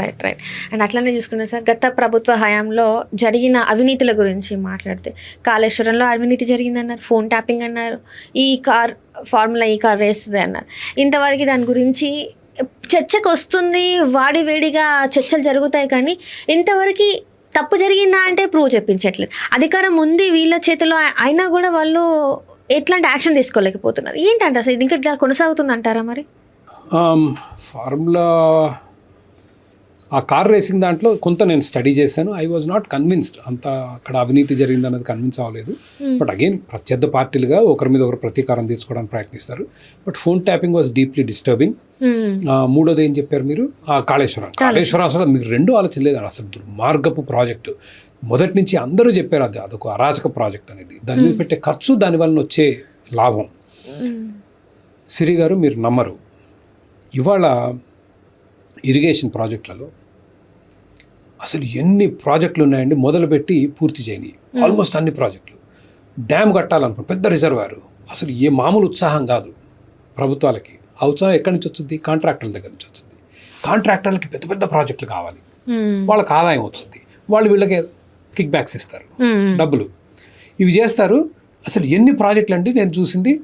Right right and అట్లనే చూసుకున్నా sir గత ప్రభుత్వ హయాంలో జరిగిన అవినీతుల గురించి మాట్లాడితే కాళేశ్వరంలో అవినీతి జరిగిందన్నారు ఫోన్ ట్యాపింగ్ అన్నారు ఈ కార్ ఫార్ములా ఈ కార్ వేస్తుంది అన్నారు. ఇంతవరకు దాని గురించి చర్చకు వస్తుంది వాడి వేడిగా చర్చలు జరుగుతాయి కానీ ఇంతవరకు తప్పు జరిగిందా అంటే ప్రూవ్ చెప్పించట్లేదు. అధికారం ఉంది వీళ్ళ చేతిలో అయినా కూడా వాళ్ళు ఎట్లాంటి యాక్షన్ తీసుకోలేకపోతున్నారు. ఏంటంటే అసలు ఇది ఇంకా ఇట్లా కొనసాగుతుంది అంటారా మరి um, ఫార్ములా ఆ కార్ రేసింగ్ దాంట్లో కొంత నేను స్టడీ చేశాను. ఐ వాజ్ నాట్ కన్విన్స్డ్ అంత అక్కడ అవినీతి జరిగింది అన్నది కన్విన్స్ అవ్వలేదు. బట్ అగైన్ ప్రత్యర్థ పార్టీలుగా ఒకరి మీద ఒకరు ప్రతీకారం తీర్చుకోవడానికి ప్రయత్నిస్తారు. But phone tapping was deeply disturbing మూడోది ఏం చెప్పారు మీరు? ఆ కాళేశ్వరం. కాళేశ్వరం అసలు మీకు రెండు ఆలోచన లేదు. అసలు దుర్మార్గపు ప్రాజెక్టు. మొదటి నుంచి అందరూ చెప్పారు అది. అదొక అరాచక ప్రాజెక్ట్ అనేది. దాని మీద పెట్టే ఖర్చు దాని వలన వచ్చే లాభం. సిరి గారు మీరు నమ్మరు. ఇవాళ ఇరిగేషన్ ప్రాజెక్టులలో అసలు ఎన్ని ప్రాజెక్టులు ఉన్నాయండి మొదలుపెట్టి పూర్తి చేయని ఆల్మోస్ట్ అన్ని ప్రాజెక్టులు. డ్యామ్ కట్టాలనుకో పెద్ద రిజర్వాయర్. అసలు ఏ మామూలు ఉత్సాహం కాదు ప్రభుత్వాలకి. ఆ ఉత్సాహం ఎక్కడి నుంచి వచ్చింది కాంట్రాక్టర్ల దగ్గర నుంచి వచ్చింది కాంట్రాక్టర్లకి పెద్ద పెద్ద ప్రాజెక్టులు కావాలి. వాళ్ళకి ఆదాయం వస్తుంది. వాళ్ళు వీళ్ళకి కిక్ బ్యాక్స్ ఇస్తారు. డబ్బులు. ఇవి చేస్తారు. అసలు ఎన్ని ప్రాజెక్టులు అంటే నేను చూసింది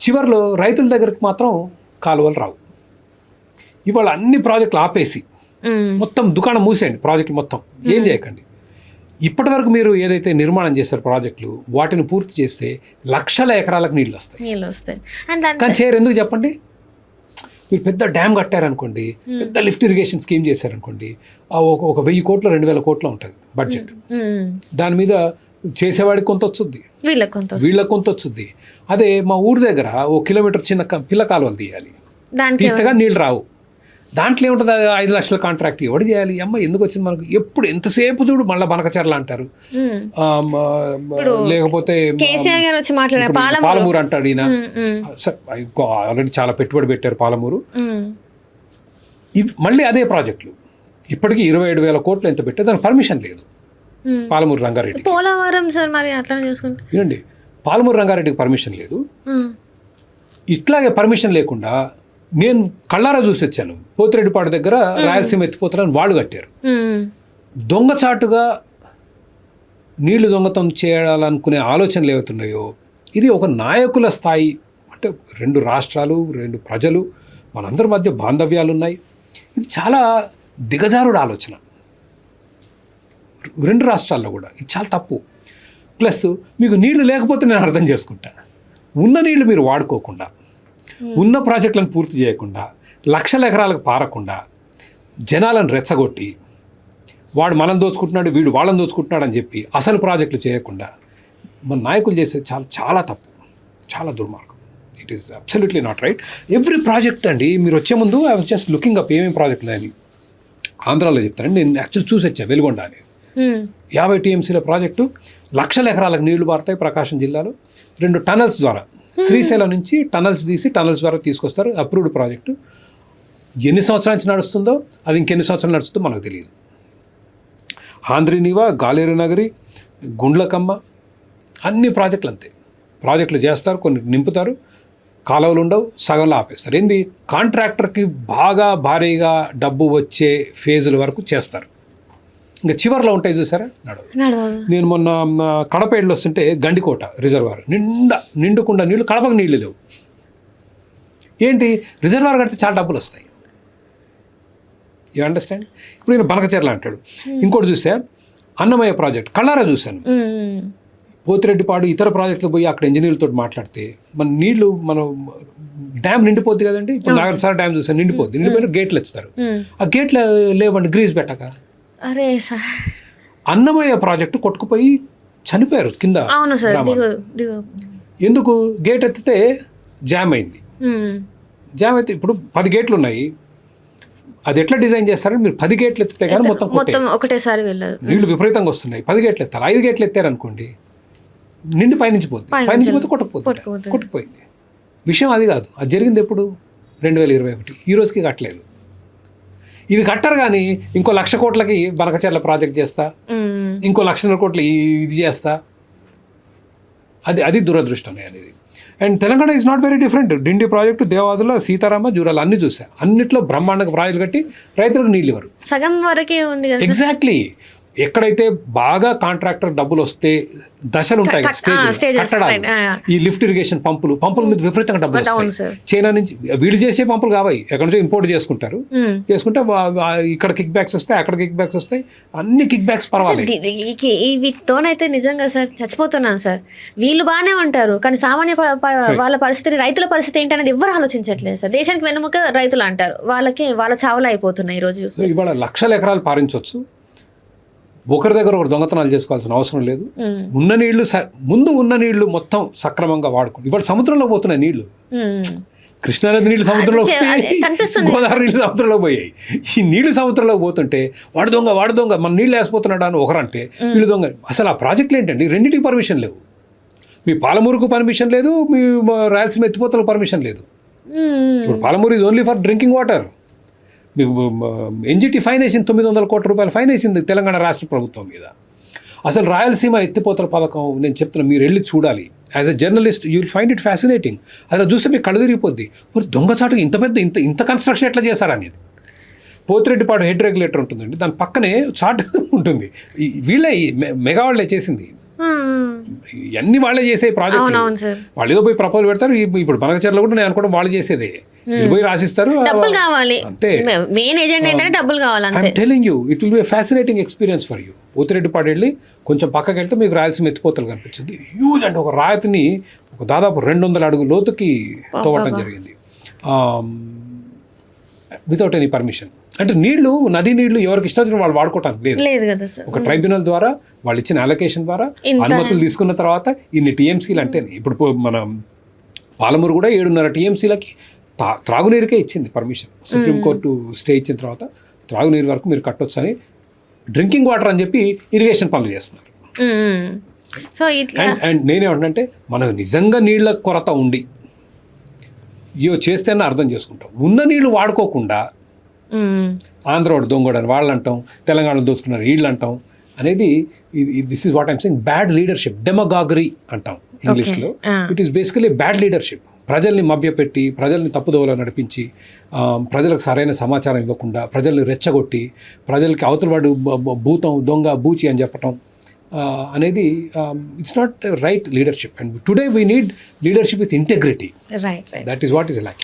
చివరిలో రైతుల దగ్గరికి మాత్రం కాలువలు రావు. ఇవాళ అన్ని ప్రాజెక్టులు ఆపేసి మొత్తం దుకాణం మూసేయండి ప్రాజెక్టులు మొత్తం. ఏం చేయకండి. ఇప్పటి వరకు మీరు ఏదైతే నిర్మాణం చేశారు ప్రాజెక్టులు వాటిని పూర్తి చేస్తే లక్షల ఎకరాలకు నీళ్ళు వస్తాయి. నీళ్ళు వస్తాయి. కానీ చేయరు ఎందుకు చెప్పండి? మీరు పెద్ద డ్యామ్ కట్టారనుకోండి పెద్ద లిఫ్ట్ ఇరిగేషన్ స్కీమ్ చేశారనుకోండి ఒక వెయ్యి కోట్లు రెండు వేల కోట్లు ఉంటుంది బడ్జెట్. దాని మీద చేసేవాడికి కొంత వచ్చుద్ది వీళ్ళకి కొంత వచ్చుద్ది అదే మా ఊరి దగ్గర ఓ కిలోమీటర్ చిన్న పిల్ల కాలువలు తీయాలి. దానికి తీస్తేగా నీళ్ళు రావు. దాంట్లో ఏముంటుంది? అది ఐదు లక్షల కాంట్రాక్ట్ ఎవడు చేయాలి? అమ్మ ఎందుకు వచ్చింది మనకు? ఎప్పుడు ఎంతసేపు చూడు మళ్ళీ బనకచర్ల అంటారు. లేకపోతే పాలమూరు. అంటాడు ఈయన. ఆల్రెడీ చాలా పెట్టుబడి పెట్టారు పాలమూరు. ఇవి మళ్ళీ అదే ప్రాజెక్టులు. ఇప్పటికీ ఇరవై ఏడు వేల కోట్లు ఎంత పెట్టే దానికి పర్మిషన్ లేదు. పాలమూరు రంగారెడ్డి పోలవరం సార్ మరి అట్లనే చూసుకుంటే. వినండి పాలమూరు రంగారెడ్డికి పర్మిషన్ లేదు. ఇట్లాగే పర్మిషన్ లేకుండా నేను కళ్ళారా చూసి వచ్చాను. పోతిరెడ్డిపాడు దగ్గర రాయలసీమ ఎత్తిపోతారని వాళ్ళు కట్టారు. దొంగచాటుగా నీళ్ళు దొంగతనం చేయాలనుకునే ఆలోచనలు ఏవైతున్నాయో ఇది ఒక నాయకుల స్థాయి అంటే రెండు రాష్ట్రాలు రెండు ప్రజలు మనందరి మధ్య బాంధవ్యాలు ఉన్నాయి ఇది చాలా దిగజారుడు ఆలోచన. రెండు రాష్ట్రాల్లో కూడా ఇది చాలా తప్పు. ప్లస్ మీకు నీళ్ళు లేకపోతే నేను అర్థం చేసుకుంటా. ఉన్న నీళ్ళు మీరు వాడుకోకుండా. ఉన్న ప్రాజెక్టులను పూర్తి చేయకుండా లక్షల ఎకరాలకు పారకుండా జనాలను రెచ్చగొట్టి వాడు మనం దోచుకుంటున్నాడు వీడు వాళ్ళని దోచుకుంటున్నాడు అని చెప్పి అసలు ప్రాజెక్టులు చేయకుండా మన నాయకులు చేసేది చాలా చాలా తప్పు చాలా దుర్మార్గం. It is absolutely not right every project అండి మీరు వచ్చే ముందు I was just looking up ఏమేమి ప్రాజెక్టులు అని ఆంధ్రాలో చెప్తానండి నేను యాక్చువల్ చూసి వచ్చా వెలుగొండ అని. మ్మ్. యాభై టీఎంసీల ప్రాజెక్టు లక్షల ఎకరాలకు నీళ్ళు పారుతాయి ప్రకాశం జిల్లాలో. రెండు టనల్స్ ద్వారా శ్రీశైలం నుంచి టనల్స్ తీసి టనల్స్ ద్వారా తీసుకొస్తారు. Approved project. ఎన్ని సంవత్సరాల నుంచి నడుస్తుందో అది ఇంకెన్ని సంవత్సరాలు నడుస్తుందో మనకు తెలియదు. ఆంధ్రీనివా గాలేరు నగరి గుండ్లకమ్మ అన్ని ప్రాజెక్టులు అంతే. ప్రాజెక్టులు చేస్తారు కొన్ని నింపుతారు కాలువలు ఉండవు సగంలో ఆపేస్తారు. ఏంది? కాంట్రాక్టర్కి బాగా భారీగా డబ్బు వచ్చే ఫేజుల వరకు చేస్తారు. ఇంకా చివర్లో ఉంటాయి చూసారా? నడవు నేను మొన్న కడప ఏళ్ళు వస్తుంటే గండికోట రిజర్వాయర్ నిండా నిండుకుండా నీళ్ళు కడపకు నీళ్ళు లేవు. ఏంటి? రిజర్వాయర్ కడితే చాలా డబ్బులు వస్తాయి. యూ అండర్స్టాండ్ ఇప్పుడు నేను బనకచెర్ల అంటాడు. ఇంకోటి చూసా అన్నమయ్య ప్రాజెక్ట్ కళ్ళారా చూశాను. మ్మ్. పోతిరెడ్డిపాడు ఇతర ప్రాజెక్టులు పోయి అక్కడ ఇంజనీర్లతో మాట్లాడితే మన నీళ్ళు మనం డ్యామ్ నిండిపోద్ది కదండి? ఇప్పుడు నాగర్సార్ డ్యామ్ చూసాను నిండిపోద్ది. నిండిపోయిన గేట్లు ఇస్తారు. ఆ గేట్లు లేవండి గ్రీజ్ పెట్టక. అరే సార్ అన్నమయ్య ప్రాజెక్టు కొట్టుకుపోయి చనిపోయారు కింద అవును సార్ దిగు దిగు. ఎందుకు? గేట్ ఎత్తితే జామ్ అయింది. జామ్ అయితే ఇప్పుడు పది గేట్లు ఉన్నాయి. అది ఎట్లా డిజైన్ చేస్తారంటే మీరు పది గేట్లు ఎత్తితే కానీ మొత్తం మొత్తం ఒకటేసారి వెళ్ళదు నీళ్ళు విపరీతంగా వస్తున్నాయి. పది గేట్లు ఎత్తారు. ఐదు గేట్లు ఎత్తారనుకోండి నిండి పైనుంచి పోతుంది పైనుంచి పోతే కొట్టుకుపోతుంది. కొట్టుకుపోయింది. విషయం అది కాదు. అది జరిగింది ఎప్పుడు? రెండు వేల ఇరవై ఒకటి. ఈ రోజుకి కట్టలేదు. ఇది కట్టరు కానీ ఇంకో లక్ష కోట్లకి బనకచర్ల ప్రాజెక్ట్ చేస్తా. ఇంకో లక్షన్నర కోట్లు ఇది చేస్తా. అది అది దురదృష్టం అనేది. And Telangana is not very different Dindi project Devadula Sitarama Jurala అన్ని చూసా. అన్నిట్లో బ్రహ్మాండంగా ప్రాజెక్టులు కట్టి రైతులకు నీళ్ళు ఇవ్వరు. సగం వరకే ఉంది ఎగ్జాక్ట్లీ ఎక్కడైతే బాగా కాంట్రాక్టర్ డబ్బులు వస్తే దశలు ఉంటాయి స్టేజ్. ఈ లిఫ్ట్ ఇరిగేషన్ పంపులు పంపుల మీద విపరీతంగా డబ్బులు వస్తాయి. చైనా నుంచి వీళ్ళు చేసే పంపులు కావాయి. ఎక్కడి నుంచో ఇంపోర్ట్ చేసుకుంటారు. చేసుకుంటే ఇక్కడ కిక్ బ్యాక్స్ వస్తాయి అక్కడ కిక్ బ్యాక్స్ వస్తాయి. అన్ని కిక్ బ్యాక్స్ పర్వాలేదు వీటితోనైతే నిజంగా సార్ చచ్చిపోతున్నాను సార్. వీళ్ళు బాగానే ఉంటారు కానీ సామాన్య వాళ్ళ పరిస్థితి రైతుల పరిస్థితి ఏంటనేది ఎవరు ఆలోచించట్లేదు సార్. దేశానికి వెన్నుముక రైతులు అంటారు. వాళ్ళకి వాళ్ళ చావులు అయిపోతున్నాయి ఈ రోజు ఇవాళ లక్షల ఎకరాలు పారించవచ్చు ఒకరి దగ్గర ఒకరు దొంగతనాలు చేసుకోవాల్సిన అవసరం లేదు. ఉన్న నీళ్ళు ముందు ఉన్న నీళ్ళు మొత్తం సక్రమంగా వాడుకోండి. ఇవాళ సముద్రంలో పోతున్నాయి నీళ్ళు. కృష్ణానది నీళ్ళు సముద్రంలో. గోదావరి నీళ్ళు సముద్రంలో పోయాయి. ఈ నీళ్ళు సముద్రంలో పోతుంటే వాడు దొంగ వాడు దొంగ మన నీళ్ళు వేసిపోతున్నాడు అని ఒకరంటే వీళ్ళు దొంగ. అసలు ఆ ప్రాజెక్టులు ఏంటండి? రెండింటికి పర్మిషన్ లేవు. మీ పాలమూరుకు పర్మిషన్ లేదు మీ రాయలసీమ ఎత్తిపోతలకు పర్మిషన్ లేదు. ఇప్పుడు Palamuru is only for drinking water మీకు ఎన్జిటి ఫైన్ వేసింది తొమ్మిది వందల కోట్ల రూపాయలు ఫైన్ వేసింది తెలంగాణ రాష్ట్ర ప్రభుత్వం మీద. అసలు రాయలసీమ ఎత్తిపోతల పథకం నేను చెప్తున్నా మీరు వెళ్ళి చూడాలి. As a journalist you will find it fascinating అలా చూస్తే మీకు కళ్ళు తిరిగిపోద్ది. మరి దొంగచాటుగా ఇంత పెద్ద ఇంత ఇంత కన్స్ట్రక్షన్ ఎట్లా చేశారనేది పోతిరెడ్డిపాడు హెడ్ రెగ్యులేటర్ ఉంటుందండి. దాని పక్కనే చాట్ ఉంటుంది. వీళ్ళే మెగా వాళ్ళే చేసింది. ఇవన్నీ వాళ్ళే చేసే ప్రాజెక్ట్ వాళ్ళు ఏదో పోయి ప్రపోజల్ పెడతారు. ఇప్పుడు బనకచర్లో కూడా నేను అనుకోవడం వాళ్ళు చేసేదే. పోయి రాసిస్తారు. డబ్బులు కావాలి. అంతే. మెయిన్ ఏజెండా ఏంటంటే డబ్బులు కావాలి అంతే. Telling you it will be fascinating experience for you Pothireddypadu వెళ్ళి కొంచెం పక్కకి వెళ్తే మీకు రాయలసీమ ఎత్తిపోతలు కనిపించింది. హ్యూజ్ అంటే ఒక రాయితీని ఒక దాదాపు రెండు వందల అడుగు లోతుకి తోవటం జరిగింది. వితౌట్ ఎనీ పర్మిషన్ అంటే నీళ్ళు నది నీళ్ళు ఎవరికి ఇష్టం వచ్చిన వాళ్ళు వాడుకోవటానికి లేదు. లేదు కదా సార్. ఒక ట్రైబ్యునల్ ద్వారా వాళ్ళు ఇచ్చిన అలొకేషన్ ద్వారా అనుమతులు తీసుకున్న తర్వాత ఇన్ని టీఎంసీలు అంటే ఇప్పుడు మన పాలమూరు కూడా ఏడున్నర టీఎంసీలకి తా- త్రాగునీరుకే ఇచ్చింది పర్మిషన్ సుప్రీంకోర్టు స్టే ఇచ్చిన తర్వాత త్రాగునీరు వరకు మీరు కట్టొచ్చు అని డ్రింకింగ్ వాటర్ అని చెప్పి ఇరిగేషన్ పనులు చేస్తున్నారు. సో అండ్ అండ్ నేనేమంటే మనకు నిజంగా నీళ్ళ కొరత ఉండి ఇయో చేస్తేనే అర్థం చేసుకుంటాం. ఉన్న నీళ్ళు వాడుకోకుండా మ్మ్. ఆంధ్రోడు దొంగోడు అని వాళ్ళు అంటాం తెలంగాణలో దోచుకున్నారు వీళ్ళు అంటాం అనేది this is what I'm saying bad leadership demagoguery అంటాం ఇంగ్లీష్లో. It is basically bad leadership ప్రజల్ని మభ్యపెట్టి ప్రజల్ని తప్పుదోవలో నడిపించి ప్రజలకు సరైన సమాచారం ఇవ్వకుండా ప్రజల్ని రెచ్చగొట్టి ప్రజలకి అవతల వాడు బ- బ- భూతం దొంగ బూచి అని చెప్పటం అనేది it's not right leadership and today we need leadership with integrity right right that is what is lack